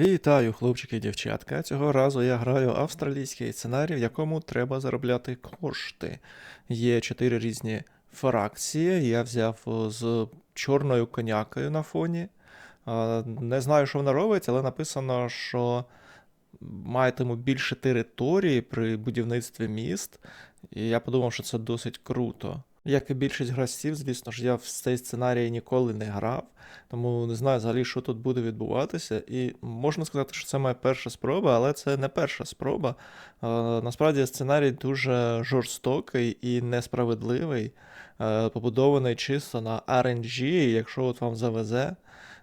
Вітаю, хлопчики і дівчатка. Цього разу я граю австралійський сценарій, в якому треба заробляти кошти. Є чотири різні фракції. Я взяв е, з чорною конякою на фоні. Не знаю, що вона робить, але написано, що матиму більше території при будівництві міст. І я подумав, що це досить круто. Як і більшість гравців, звісно ж, я в цей сценарій ніколи не грав, тому не знаю взагалі, що тут буде відбуватися. І можна сказати, що це моя перша спроба, але це не перша спроба. Е, насправді сценарій дуже жорстокий і несправедливий, е, побудований чисто на RNG, і якщо от вам завезе,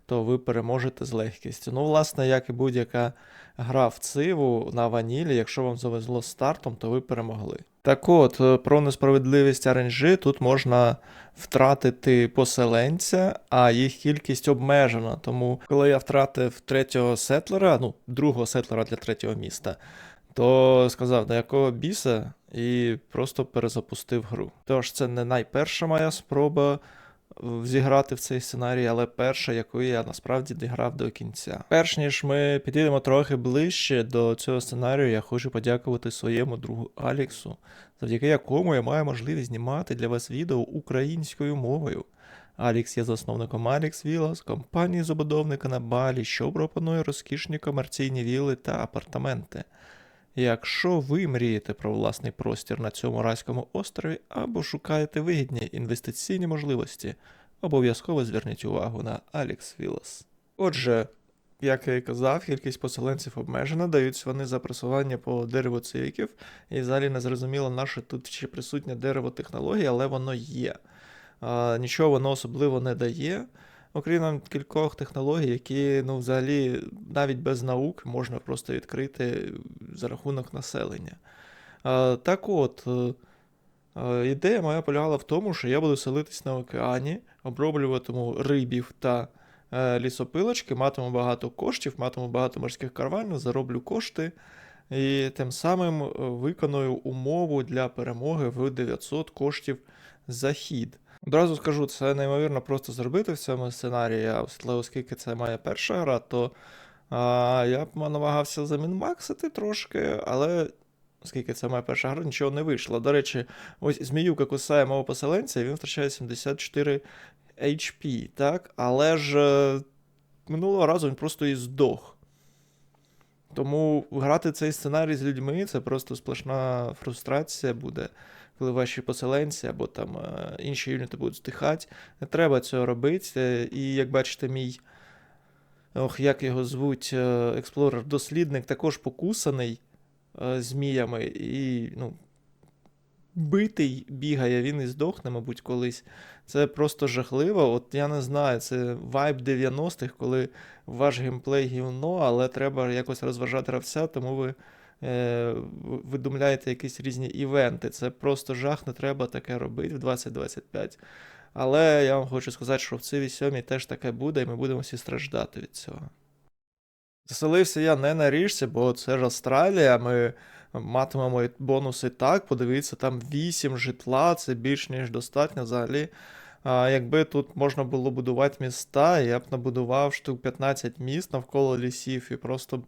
то ви переможете з легкістю. Ну, власне, як і будь-яка гра в циву на ванілі, якщо вам завезло з стартом, то ви перемогли. Так от, е, про несправедливість RNG тут можна втратити поселенця, а їх кількість обмежена. Тому, коли я втратив третього сетлера, ну, другого сетлера для третього міста, то сказав, до якого біса, і просто перезапустив гру. Тож це не найперша моя спроба зіграти в цей сценарій, але перша, яку я насправді діграв до кінця. Перш ніж ми підійдемо трохи ближче до цього сценарію, я хочу подякувати своєму другу Аліксу, завдяки якому я маю можливість знімати для вас відео українською мовою. Алікс є засновником Алікс Вілас, компанії забудовника на Балі, що пропонує розкішні комерційні віли та апартаменти. Якщо ви мрієте про власний простір на цьому райському острові або шукаєте вигідні інвестиційні можливості, обов'язково зверніть увагу на Alex Villas. Отже, як я і казав, кількість поселенців обмежена, даються вони за просування по дереву цивіків, і взагалі не зрозуміло, наше тут ще присутнє дерево технології, але воно є. А, нічого воно особливо не дає. Окрім кількох технологій, які ну, взагалі навіть без наук можна просто відкрити за рахунок населення. Так от, е, е, ідея моя полягала в тому, що я буду селитись на океані, оброблюватиму рибів та е, лісопилочки, матиму багато коштів, матиму багато морських караванів, зароблю кошти. І тим самим виконую умову для перемоги в 900 коштів за хід. Одразу скажу, це неймовірно просто зробити в цьому сценарії, але оскільки це моя перша гра, то а, я намагався замінмаксити трошки, але оскільки це моя перша гра, нічого не вийшло. До речі, ось зміюка кусає мого поселенця, і він втрачає 74 HP, так? Але ж е, минулого разу він просто і здох. Тому грати цей сценарій з людьми це просто сплошна фрустрація буде, коли ваші поселенці або там е, інші юніти будуть здихати. Не треба цього робити. Е, І як бачите, мій. Ох, як його звуть, експлорер-дослідник також покусаний е, зміями і, ну, битий бігає, він і здохне, мабуть, колись. Це просто жахливо. От я не знаю, це вайб 90-х, коли ваш геймплей гівно, але треба якось розважати гравця, тому е, ви- видумляєте якісь різні івенти. Це просто жах, не треба таке робити в 2025. Але я вам хочу сказати, що в циві 7 теж таке буде, і ми будемо всі страждати від цього. Заселився я не на річці, бо це ж Австралія. Ми матимемо бонуси так. Подивіться, там 8 житла, це більш ніж достатньо взагалі. Якби тут можна було будувати міста, я б набудував штук 15 міст навколо лісів і просто б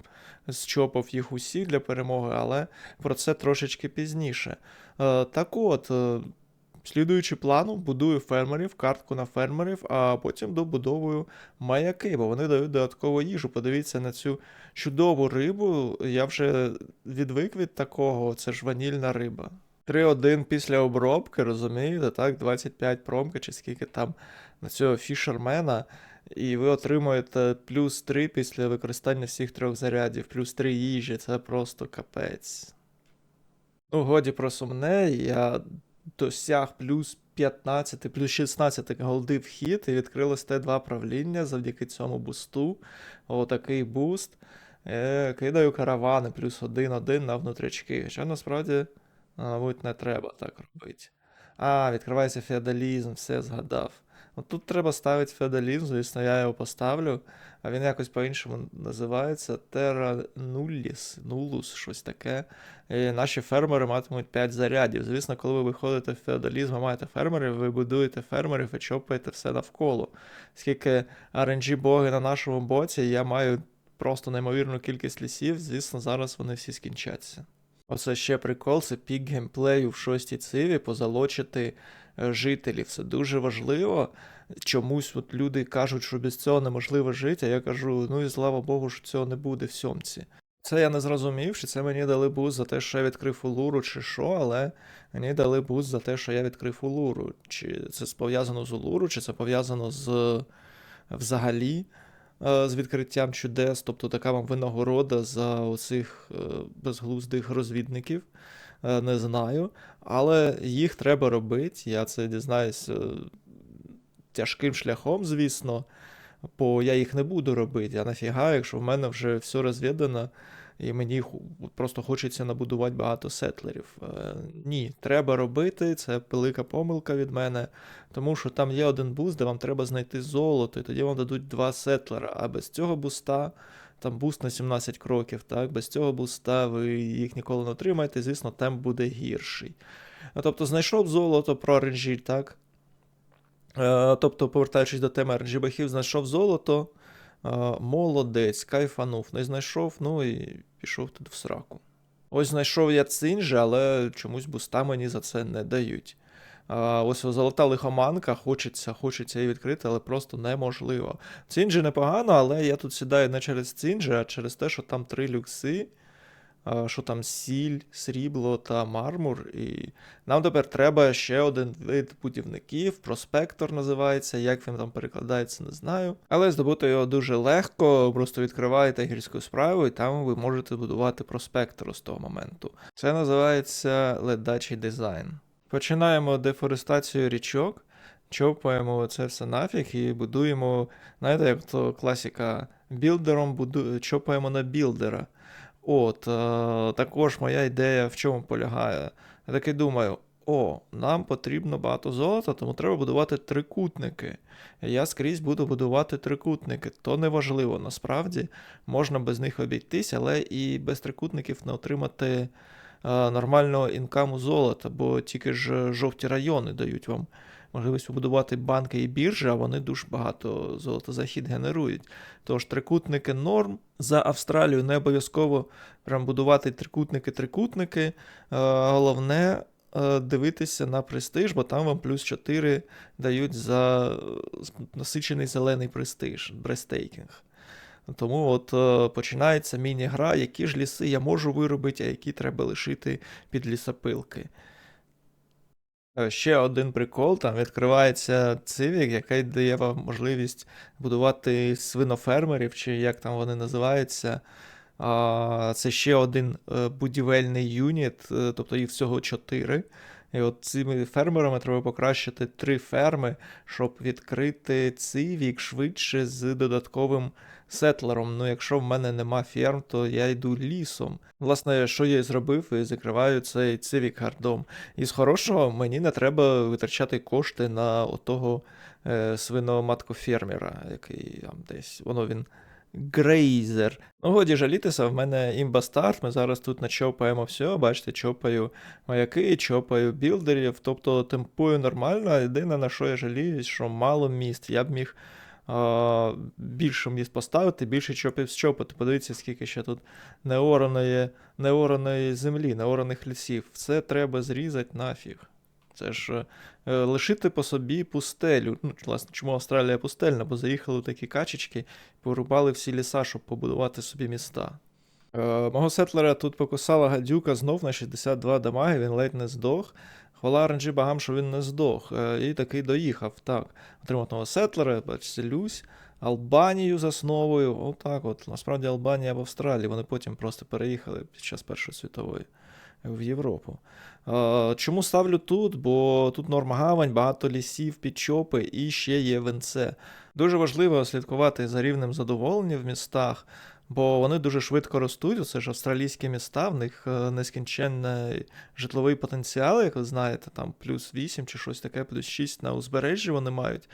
зчопав їх усі для перемоги, але про це трошечки пізніше. Е, так от, е, слідуючи плану, будую фермерів, картку на фермерів, а потім добудовую маяки, бо вони дають додаткову їжу. Подивіться на цю чудову рибу. Я вже відвик від такого, це ж ванільна риба. 3-1 після обробки, розумієте, так? 25 промки чи скільки там на цього фішермена. І ви отримуєте плюс 3 після використання всіх трьох зарядів, плюс 3 їжі, це просто капець. Ну, годі про сумне, я досяг плюс 15, плюс 16 голди в хід, і відкрилось Т2 правління завдяки цьому бусту. Отакий буст. Е, кидаю каравани, плюс 1-1 на внутрячки. Хоча насправді, мабуть, не треба так робити. А, відкривається феодалізм, все згадав. От тут треба ставити феодалізм, звісно, я його поставлю, а він якось по-іншому називається Terra Nullis, Nullus, щось таке. І наші фермери матимуть 5 зарядів. Звісно, коли ви виходите в феодалізм, маєте фермерів, ви будуєте фермерів і чопаєте все навколо. Скільки RNG боги на нашому боці, я маю просто неймовірну кількість лісів, звісно, зараз вони всі скінчаться. Оце ще прикол, це пік геймплею в шостій циві позалочити е, жителів. Це дуже важливо. Чомусь от люди кажуть, що без цього неможливо жити, а я кажу, ну і слава Богу, що цього не буде в сьомці. Це я не зрозумів, чи це мені дали буст за те, що я відкрив улуру, чи що, але мені дали буст за те, що я відкрив улуру. Чи це пов'язано з улуру, чи це пов'язано з взагалі з відкриттям чудес, тобто така вам винагорода за оцих е, безглуздих розвідників. Е, Не знаю. Але їх треба робити. Я це дізнаюсь е, тяжким шляхом, звісно. Бо я їх не буду робити. А нафіга, якщо в мене вже все розвідано, і мені просто хочеться набудувати багато сетлерів. Е, ні, треба робити, це велика помилка від мене, тому що там є один буст, де вам треба знайти золото, і тоді вам дадуть два сетлера. А без цього буста, там буст на 17 кроків, так, без цього буста ви їх ніколи не отримаєте, звісно, темп буде гірший. А, Тобто знайшов золото про RNG, так? Е, Тобто, повертаючись до теми RNG бахів, знайшов золото, е, молодець, кайфанув, не знайшов, ну і пішов тут в сраку. Ось знайшов я цинжі, але чомусь буста мені за це не дають. А, ось золота лихоманка, хочеться, хочеться її відкрити, але просто неможливо. Цінджі непогано, але я тут сідаю не через цинджі, а через те, що там три люкси, що там сіль, срібло та мармур. І нам тепер треба ще один вид будівників, проспектор називається, як він там перекладається, не знаю. Але здобути його дуже легко, просто відкриваєте гірську справу, і там ви можете будувати проспектор з того моменту. Це називається ледачий дизайн. Починаємо дефорестацію річок, чопаємо це все нафіг і будуємо, знаєте, як то класика, білдером буду... чопаємо на білдера. От, е, також моя ідея в чому полягає. Я таки думаю, о, нам потрібно багато золота, тому треба будувати трикутники. Я скрізь буду будувати трикутники. То неважливо, насправді можна без них обійтись, але і без трикутників не отримати е, нормального інкаму золота, бо тільки ж жовті райони дають вам можливість побудувати банки і біржі, а вони дуже багато золотозахід генерують. Тож трикутники норм. За Австралію не обов'язково прям будувати трикутники-трикутники. Е, Головне е, дивитися на престиж, бо там вам плюс 4 дають за е, насичений зелений престиж, брестейкінг. Тому от починається міні-гра, які ж ліси я можу виробити, а які треба лишити під лісопилки. Е, Ще один прикол, там відкривається цивік, який дає вам можливість будувати свинофермерів, чи як там вони називаються. Це ще один е, будівельний юніт, е, тобто їх всього чотири. І от цими фермерами треба покращити три ферми, щоб відкрити цивік швидше з додатковим сетлером. Ну, якщо в мене нема ферм, то я йду лісом. Власне, що я і зробив, і закриваю цей цивік гардом. І з хорошого мені не треба витрачати кошти на отого е, свиноматкофермера, який там десь воно він. Грейзер. Ну, годі жалітися, в мене імба старт. Ми зараз тут начопаємо все. Бачите, чопаю маяки, чопаю білдерів, тобто темпую нормально. Єдине, на що я жаліюсь, що мало міст. Я б міг більше міст поставити, більше чопів щопити. Подивіться, скільки ще тут неораної, неораної землі, неораних лісів. Це треба зрізати нафіг. Це ж е, лишити по собі пустелю. Ну, власне, чому Австралія пустельна? Бо заїхали такі качечки, порубали всі ліса, щоб побудувати собі міста. Е, мого сетлера тут покусала гадюка знов на 62 дамаги, він ледь не здох. Хвала RNG багам, що він не здох. Е, і такий доїхав. Так, отримав того сетлера, бачите, Люсь. Албанію засновою. Отак от. Насправді Албанія в Австралії. Вони потім просто переїхали під час Першої світової в Європу. Е, Чому ставлю тут? Бо тут норма гавань, багато лісів, підчопи і ще є венце. Дуже важливо слідкувати за рівнем задоволення в містах, бо вони дуже швидко ростуть. Це ж австралійські міста, в них е, нескінченний житловий потенціал, як ви знаєте, там плюс 8 чи щось таке, плюс 6 на узбережжі вони мають.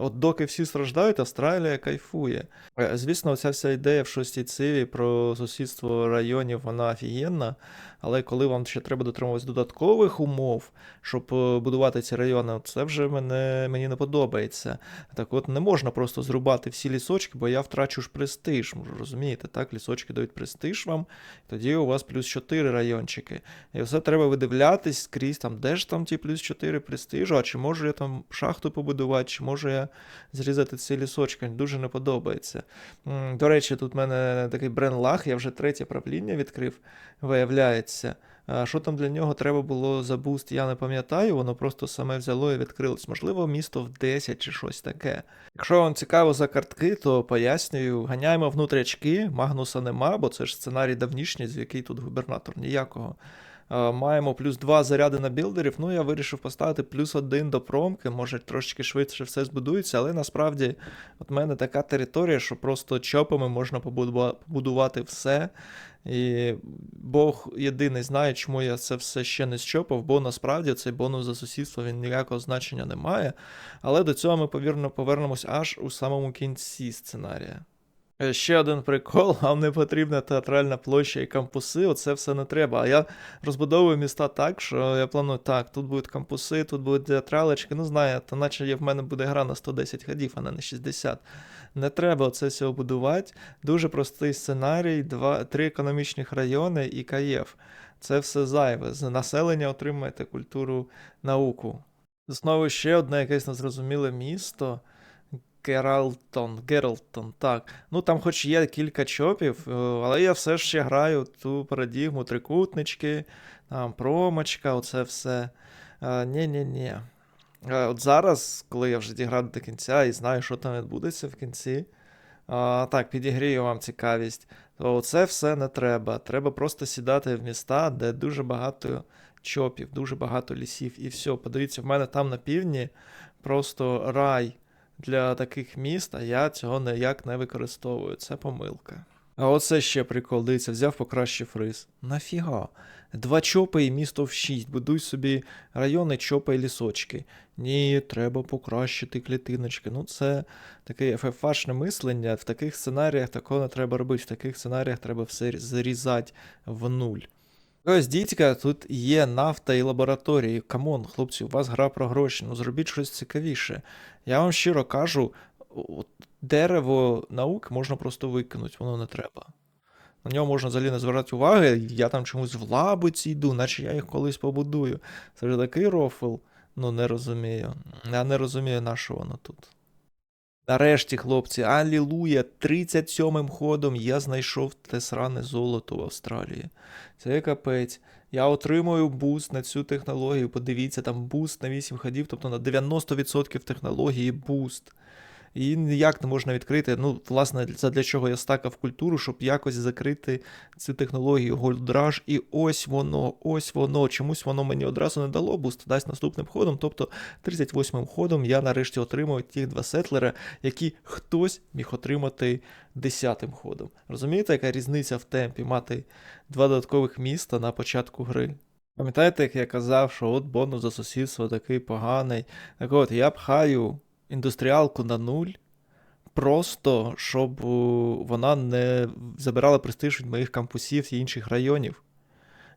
От доки всі страждають, Австралія кайфує. Е, Звісно, ця вся ідея в шостій циві про сусідство районів, вона офігенна. Але коли вам ще треба дотримуватись додаткових умов, щоб е, будувати ці райони, це вже мене, мені не подобається. Так от не можна просто зрубати всі лісочки, бо я втрачу ж престиж. Розумієте, так? Лісочки дають престиж вам, тоді у вас плюс 4 райончики. І все треба видивлятись скрізь, там, де ж там ті плюс 4 престижу, а чи можу я там шахту побудувати, чи можу я зрізати ці лісочки. Дуже не подобається. До речі, тут в мене такий бренлах, я вже третє правління відкрив, виявляється. Що там для нього треба було за буст, я не пам'ятаю, воно просто саме взяло і відкрилось. Можливо, місто в 10 чи щось таке. Якщо вам цікаво за картки, то пояснюю, ганяємо внутрячки, Магнуса нема, бо це ж сценарій давнішній, з який тут губернатор ніякого. Маємо плюс 2 заряди на білдерів. Ну, я вирішив поставити плюс 1 до промки, може трошечки швидше все збудується, але насправді от мене така територія, що просто чопами можна побудувати все. І Бог єдиний знає, чому я це все ще не щопав, бо насправді цей бонус за сусідство він ніякого значення не має. Але до цього ми, повірно, повернемось аж у самому кінці сценарія. Е, Ще один прикол, вам не потрібна театральна площа і кампуси, оце все не треба. А я розбудовую міста так, що я планую, так, тут будуть кампуси, тут будуть театралочки, ну знаєте, наче в мене буде гра на 110 ходів, а не на 60. Не треба оце всього будувати. Дуже простий сценарій, два, три економічних райони і Каєв. Це все зайве. З населення отримаєте культуру, науку. Знову ще одне якесь незрозуміле місто. Гералтон, Гералтон, так. Ну там хоч є кілька чопів, е, але я все ще граю ту парадігму, трикутнички, там промочка, оце все. Е, Ні-ні-ні. Е, От зараз, коли я вже діграв до кінця і знаю, що там відбудеться в кінці. Так, підігрію вам цікавість. То це все не треба. Треба просто сідати в міста, де дуже багато чопів, дуже багато лісів, і все. Подивіться, в мене там на півдні просто рай для таких міст, а я цього ніяк не використовую. Це помилка. А оце ще прикол, дивіться, взяв покращив рис. Нафіга? Два чопи і місто в шість. Будуй собі райони, чопи і лісочки. Ні, треба покращити клітиночки. Ну, це таке ФФАшне мислення. В таких сценаріях такого не треба робити. В таких сценаріях треба все зрізати в нуль. Ось дідька, тут є нафта і лабораторії. Камон, хлопці, у вас гра про гроші. Ну зробіть щось цікавіше. Я вам щиро кажу, дерево наук можна просто викинути, воно не треба. На нього можна взагалі не звертати уваги, я там чомусь в лабуці йду, наче я їх колись побудую. Це ж такий рофл. Ну, не розумію. Я не розумію, на що воно тут. Нарешті, хлопці, алілуя, 37-м ходом я знайшов те сране золото в Австралії. Це капець. Я отримую буст на цю технологію. Подивіться, там буст на 8 ходів, тобто на 90% технології буст. І ніяк не можна відкрити. Ну, власне, це для чого я стакав культуру, щоб якось закрити цю технологію Голдраж. І ось воно, ось воно. Чомусь воно мені одразу не дало, буст дасть наступним ходом. Тобто 38-м ходом я нарешті отримую ті два сетлера, які хтось міг отримати 10-м ходом. Розумієте, яка різниця в темпі мати два додаткових міста на початку гри? Пам'ятаєте, як я казав, що от бонус за сусідство такий поганий. Так от, я пхаю індустріалку на нуль, просто щоб е, вона не забирала престиж від моїх кампусів і інших районів.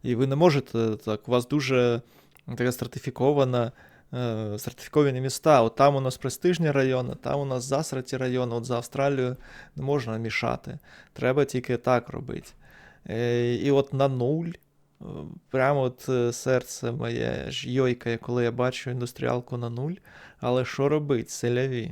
І ви не можете так, у вас дуже така стратифікована. е, Сертифіковані міста, от там у нас престижні райони, там у нас засраті райони, от за Австралію не можна мішати. Треба тільки так робити. Е, І от на нуль, прямо от е, серце моє ж йойкає, коли я бачу індустріалку на нуль. Але що робить, селяві?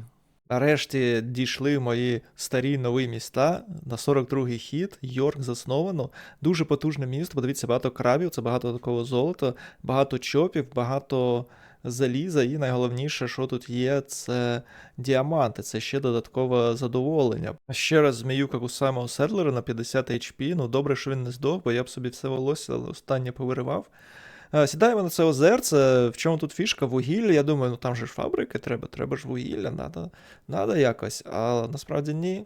Нарешті дійшли мої старі нові міста. На 42-й хід, Йорк засновано. Дуже потужне місто. Подивіться, багато крабів, це багато такого золота, багато чопів, багато заліза. І найголовніше, що тут є, це діаманти. Це ще додаткове задоволення. Ще раз зміюка кусаємо Седлера на 50 HP. Ну добре, що він не здох, бо я б собі все волосся останнє повиривав. Сідаємо на це озерце. В чому тут фішка? Вугілля. Я думаю, ну там же ж фабрики треба, треба ж вугілля, надо, надо якось. А насправді ні.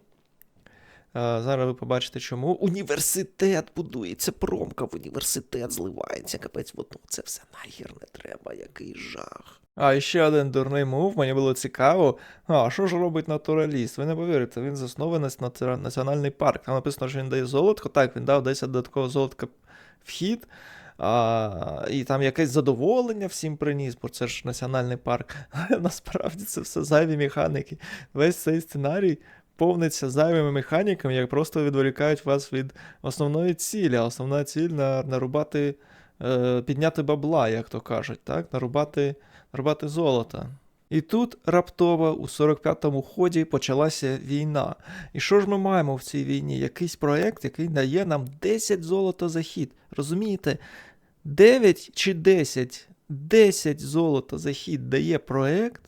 Зараз ви побачите, чому. Університет будується, промка в університет зливається. Капець, от, ну, це все нахер не треба, який жах. А ще один дурний мув, мені було цікаво. А що ж робить натураліст? Ви не повірите, він заснований на національний парк. Там написано, що він дає золотко. Так, він дав 10 додаткового золотка вхід. А, і там якесь задоволення всім приніс, бо це ж національний парк. Але насправді це все зайві механіки. Весь цей сценарій повниться зайвими механіками, як просто відволікають вас від основної цілі. Основна ціль на, нарубати, е, підняти бабла, як то кажуть, так? нарубати, нарубати золото. І тут раптово у 45-му ході почалася війна. І що ж ми маємо в цій війні? Якийсь проєкт, який дає нам 10 золота за хід. Розумієте? 9 чи 10? 10 золота за хід дає проєкт,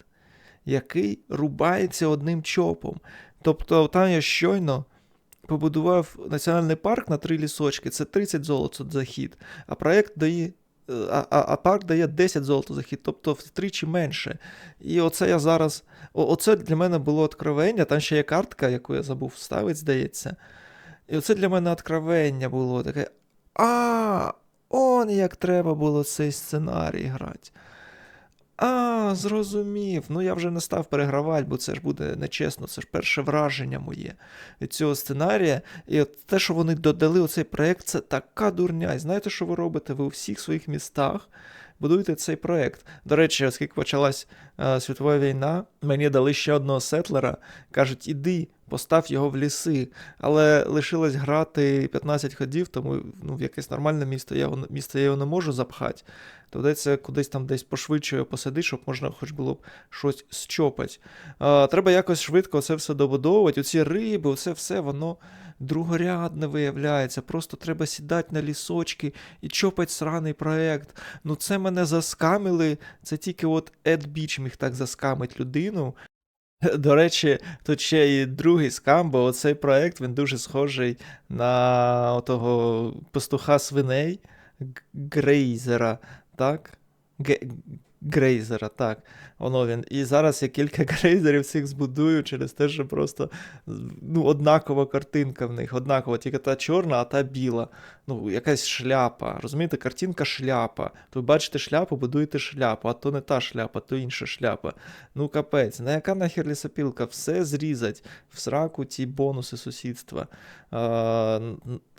який рубається одним чопом. Тобто там я щойно побудував національний парк на три лісочки, це 30 золота за хід, а проєкт дає. е, А, а, а парк дає 10 золота за хід, тобто втричі менше. І оце я зараз. о- Оце для мене було откровення. Там ще є картка, яку я забув вставити, здається. І оце для мене откровення було таке. А, он як треба було цей сценарій грати. А, зрозумів. Ну я вже не став перегравати, бо це ж буде нечесно, це ж перше враження моє від цього сценарія. І от те, що вони додали у цей проєкт, це така дурня. І знаєте, що ви робите? Ви у всіх своїх містах будуєте цей проєкт. До речі, оскільки почалась е, світова війна, мені дали ще одного сетлера. Кажуть, іди, постав його в ліси. Але лишилось грати 15 ходів, тому ну, в якесь нормальне місто я, його- місто я його не можу запхати. Доведеться кудись там десь пошвидше його посадити, щоб можна хоч було б щось щопати. Треба якось швидко це все добудовувати. Оці риби, оце все, воно другорядне виявляється. Просто треба сідати на лісочки і чопати сраний проект. Ну це мене заскамили. Це тільки от Ед Біч міг так заскамити людину. До речі, тут ще і другий скам, бо цей проект він дуже схожий на того пастуха свиней Грейзера, так? Ге- Грейзера, так. Воно він. І зараз я кілька грейзерів цих збудую через те, що просто ну, однакова картинка в них, однакова, тільки та чорна, а та біла. Ну, якась шляпа. Розумієте, картинка шляпа. То ви бачите шляпу, будуєте шляпу, а то не та шляпа, то інша шляпа. Ну, капець, на яка нахер лісопілка? Все зрізать в сраку ті бонуси сусідства. А,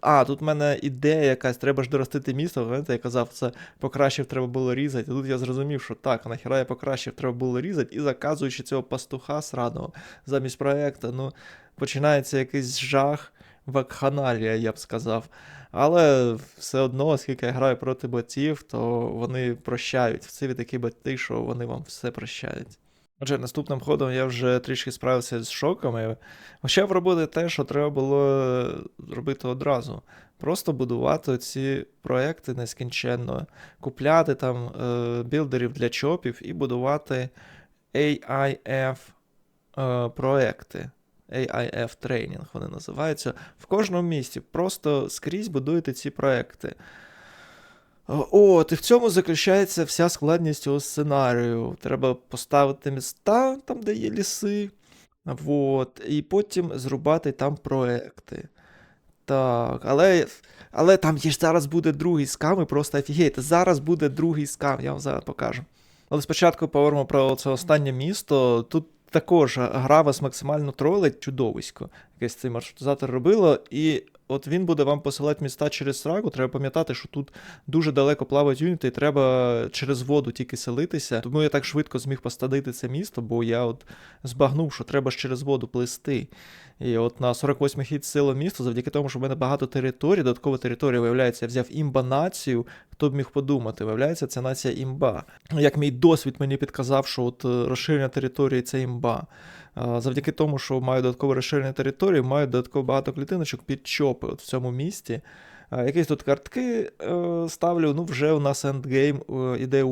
а, тут в мене ідея якась, треба ж доростити місто. Пам'ятаєте, я казав, це покращив, треба було різати. А тут я зрозумів, що так, нахіра я покращив, треба було різати, і заказуючи цього пастуха сраного замість проекту, ну, починається якийсь жах, вакханалія, я б сказав. Але все одно, оскільки я граю проти ботів, то вони прощають. Це такі боти, що вони вам все прощають. Отже, наступним ходом я вже трішки справився з шоками. Почав робити те, що треба було робити одразу. Просто будувати ці проекти нескінченно, купляти там е, білдерів для чопів і будувати AIF е, проекти. AIF тренінг вони називаються. В кожному місті. Просто скрізь будуєте ці проекти. От, і в цьому заключається вся складність цього сценарію. Треба поставити міста, там, де є ліси. Вот, і потім зрубати там проекти. Так, але, але там є ж зараз буде другий скам, і просто офігейте, зараз буде другий скам, я вам зараз покажу. Але спочатку поговоримо про це останнє місто. Тут також гра вас максимально тролить чудовисько. Якесь цей маршрутизатор робило, і от він буде вам посилати міста через сраку. Треба пам'ятати, що тут дуже далеко плавають юніти, і треба через воду тільки селитися. Тому я так швидко зміг постадити це місто, бо я от збагнув, що треба ж через воду плисти. І от на 48 хід сила місто, завдяки тому, що в мене багато територій, додаткова територія, виявляється, я взяв імба націю. Хто б міг подумати, виявляється, це нація імба. Як мій досвід мені підказав, що от е, розширення території це імба. Завдяки тому, що маю додаткове розширення території, маю додатково багато клітиночок під чопи от в цьому місті. Якісь тут картки е, ставлю. Ну, вже у нас ендгейм е, іде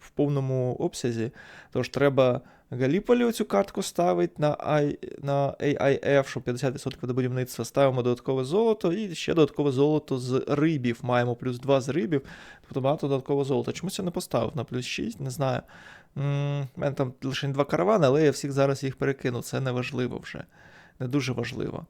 в повному обсязі. Тож треба Галіполі цю картку ставить на, I, на AIF, що 50% до будівництва. Ставимо додаткове золото і ще додаткове золото з рибів. Маємо плюс 2 з рибів, тобто багато додаткового золота. Чомусь я не поставив на плюс 6, не знаю. У мене там лише два каравани, але я всіх зараз їх перекину. Це не важливо вже. Не дуже важливо.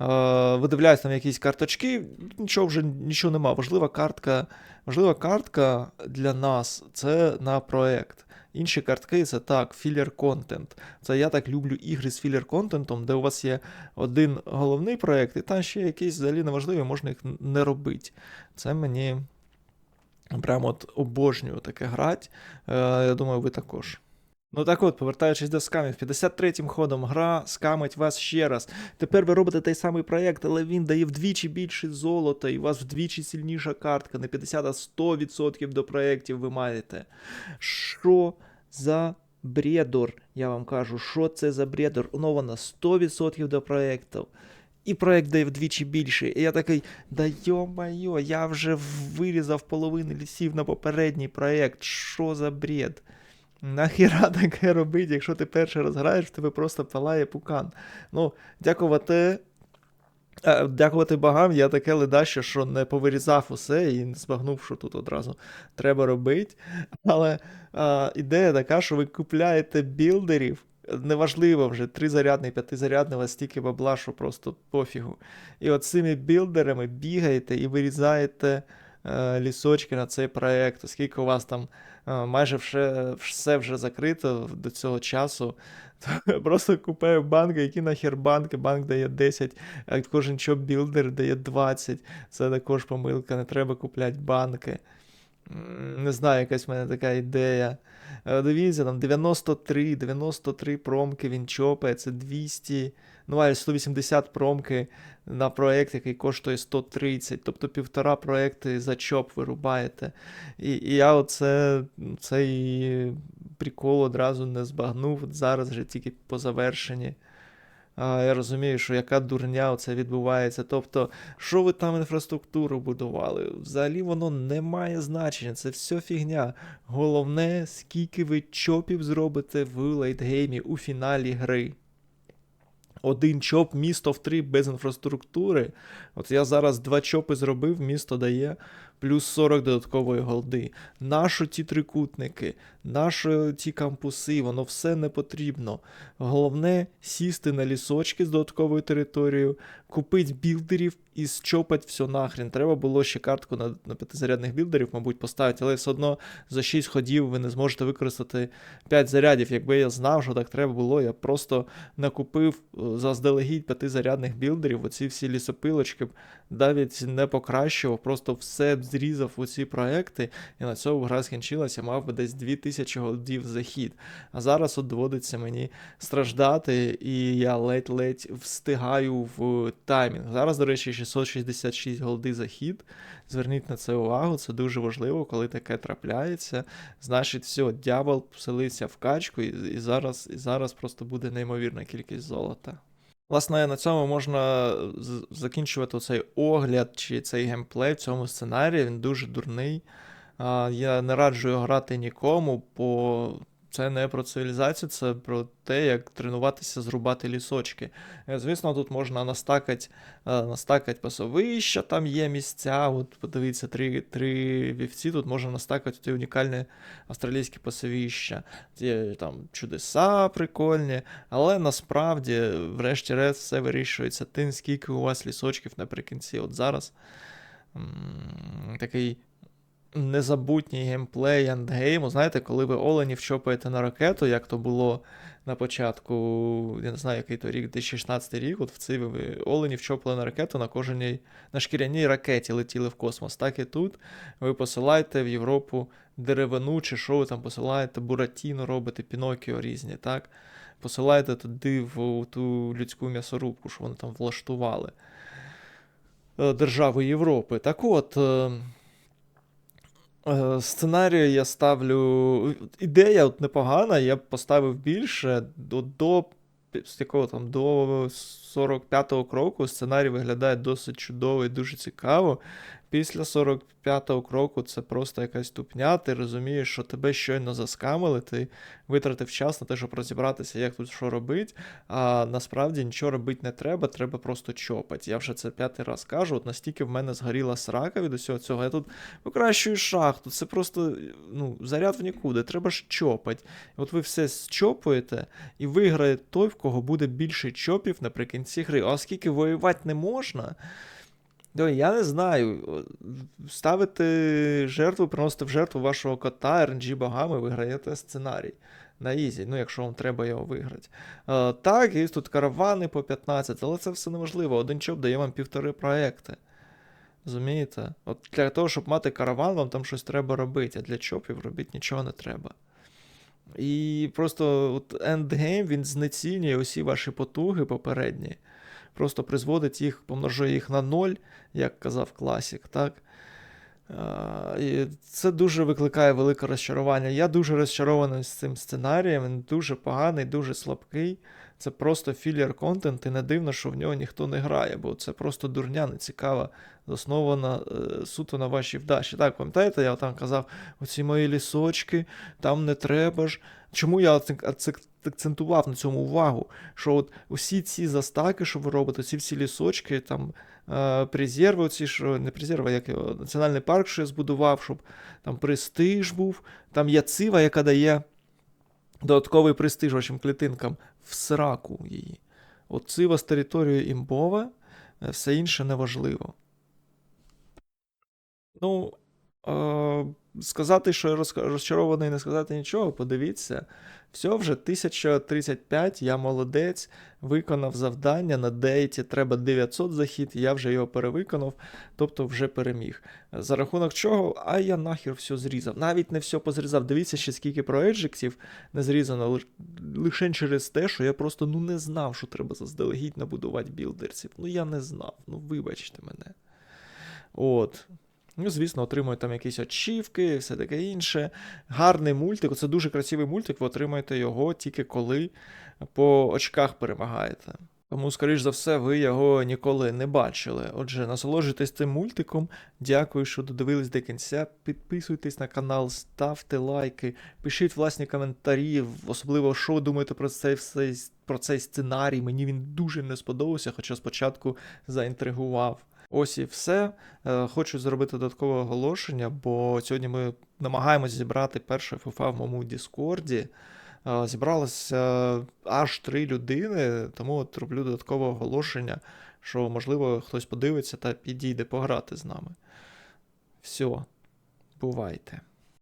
Е, видивляюсь там якісь карточки, нічого вже нічого нема. Важлива картка, важлива картка для нас це на проект. Інші картки це так, філер контент. Це я так люблю ігри з філер контентом, де у вас є один головний проект, і там ще якісь взагалі неважливі, можна їх не робити. Це мені прямо от обожнюю таке грати. Е, я думаю, ви також. Ну так от, повертаючись до скамів, 53-м ходом гра скамить вас ще раз. Тепер ви робите той самий проєкт, але він дає вдвічі більше золота, і у вас вдвічі сильніша картка. Не 50, а 100% до проєктів ви маєте. Що за бредор? Я вам кажу, що це за бредор? Оновлено 100% до проєктів. І проєкт дає вдвічі більше. І я такий, да йо-майо, я вже вирізав половину лісів на попередній проєкт. Що за бред? Нахіра таке робити, якщо ти перший раз граєш, тебе просто палає пукан. Ну, дякувати. е, Дякувати богам, я таке ледаще, що не повирізав усе і не збагнув, що тут одразу треба робити. Але а, ідея така, що ви купляєте білдерів, неважливо вже, тризарядний, п'ятизарядний, у вас стільки бабла, що просто пофігу. І от цими білдерами бігаєте і вирізаєте е, лісочки на цей проект, оскільки у вас там майже все, все вже закрито до цього часу. То просто купаю банки, які нахер банки, банк дає 10, а кожен чоп білдер дає 20. Це також помилка, не треба купляти банки. Не знаю, якась в мене така ідея. Е, Дивіться, там 93, 93 промки він чопає, це 200, ну а 180 промки на проект, який коштує 130, тобто півтора проекти за чоп ви рубаєте. І, і я оце цей прикол одразу не збагнув, зараз вже тільки по завершенні. А, я розумію, що яка дурня оце відбувається. Тобто, що ви там інфраструктуру будували? Взагалі воно не має значення, це все фігня. Головне, скільки ви чопів зробите в лейтгеймі у фіналі гри. Один чоп, місто в три без інфраструктури. От я зараз два чопи зробив, місто дає плюс 40 додаткової голди. Нащо ті трикутники, нащо ті кампуси, воно все не потрібно. Головне сісти на лісочки з додатковою територією, купити білдерів і счопати все нахрен. Треба було ще картку на, на п'ятизарядних білдерів, мабуть, поставити, але все одно за 6 ходів ви не зможете використати 5 зарядів. Якби я знав, що так треба було, я просто накупив е, заздалегідь п'ятизарядних білдерів, оці всі лісопилочки, навіть не покращував, просто все зрізав у ці проекти, і на цьому гра скінчилася, мав би десь 2000 голдів за хід. А зараз от доводиться мені страждати, і я ледь-ледь встигаю в таймінг. Зараз, до речі, 666 голди за хід. Зверніть на це увагу, це дуже важливо, коли таке трапляється. Значить, все, дьявол вселився в качку, і, і, зараз, і зараз просто буде неймовірна кількість золота. Власне, на цьому можна закінчувати цей огляд чи цей геймплей в цьому сценарії. Він дуже дурний. Я не раджу його грати нікому, бо це не про цивілізацію, це про те, як тренуватися зрубати лісочки. Е, Звісно, тут можна настакати, настакати пасовища, там є місця. От подивіться, три, три вівці, тут можна настакати ті унікальні австралійські пасовища. Є там чудеса прикольні, але насправді, врешті-решт, все вирішується тим, скільки у вас лісочків наприкінці. От зараз такий незабутній геймплей ендгейму. Знаєте, коли ви оленів чопаєте на ракету, як то було на початку, я не знаю, який то рік, 2016 рік, от в цей ви оленів чопали на ракету на кожній, на шкіряній ракеті летіли в космос. Так і тут ви посилаєте в Європу деревину, чи що ви там посилаєте, буратіно робите, пінокіо різні, так? Посилаєте туди в ту людську м'ясорубку, що вони там влаштували е, держави Європи. Так от. Е, Сценарію я ставлю. Ідея от непогана, я б поставив більше. До, до, з якого там, до 45-го кроку сценарій виглядає досить чудово і дуже цікаво. Після 45-го кроку це просто якась тупня. Ти розумієш, що тебе щойно заскамили, ти витратив час на те, щоб розібратися, як тут що робить. А насправді нічого робити не треба, треба просто чопати. Я вже це п'ятий раз кажу. От настільки в мене згоріла срака від усього цього. Я тут покращую шахту. Це просто ну, заряд в нікуди. Треба ж чопати. От ви все зчопуєте, і виграє той, в кого буде більше чопів наприкінці гри. А оскільки воювати не можна. Я не знаю. Ставити жертву, приносити в жертву вашого кота, RNG богами, виграєте сценарій. На ізі, ну якщо вам треба його виграти. Е, так, є тут каравани по 15, але це все неможливо. Один чоп дає вам півтори проекти. Розумієте? От для того, щоб мати караван, вам там щось треба робити, а для чопів робити нічого не треба. І просто от ендгейм він знецінює усі ваші потуги попередні. Просто призводить їх, помножує їх на ноль, як казав класік, так? І це дуже викликає велике розчарування. Я дуже розчарований з цим сценарієм, він дуже поганий, дуже слабкий. Це просто філер контент, і не дивно, що в нього ніхто не грає, бо це просто дурня нецікава, заснована е, суто на вашій вдачі. Так, пам'ятаєте, я там казав, оці мої лісочки, там не треба ж. Чому я акцен- акцентував на цьому увагу? Що от усі ці застаки, що ви робите, ці всі лісочки, там е, презерви, оці, що не презерви, як національний парк, що я збудував, щоб там престиж був, там є цива, яка дає додатковий престиж вашим клітинкам в сраку її. От цива з територією імбова, е, все інше неважливо. Ну, е, сказати, що я розчарований, не сказати нічого, подивіться. Все, вже 1035, я молодець, виконав завдання на дейті, треба 900 захід, я вже його перевиконав, тобто вже переміг. За рахунок чого? А я нахер все зрізав. Навіть не все позрізав. Дивіться, ще скільки проеджектів не зрізано, лише через те, що я просто ну, не знав, що треба заздалегідь набудувати білдерців. Ну я не знав. Ну вибачте мене. От. Ну, звісно, отримують там якісь очівки, все таке інше. Гарний мультик, це дуже красивий мультик, ви отримаєте його тільки коли по очках перемагаєте. Тому, скоріш за все, ви його ніколи не бачили. Отже, насолоджуйтесь цим мультиком. Дякую, що додивились до кінця. Підписуйтесь на канал, ставте лайки, пишіть власні коментарі, особливо, що думаєте про цей, про цей сценарій. Мені він дуже не сподобався, хоча спочатку заінтригував. Ось і все. Е, Хочу зробити додаткове оголошення, бо сьогодні ми намагаємось зібрати перше ФУФА в моєму Діскорді. Е, Зібралося аж три людини, тому от роблю додаткове оголошення, що, можливо, хтось подивиться та підійде пограти з нами. Все, бувайте.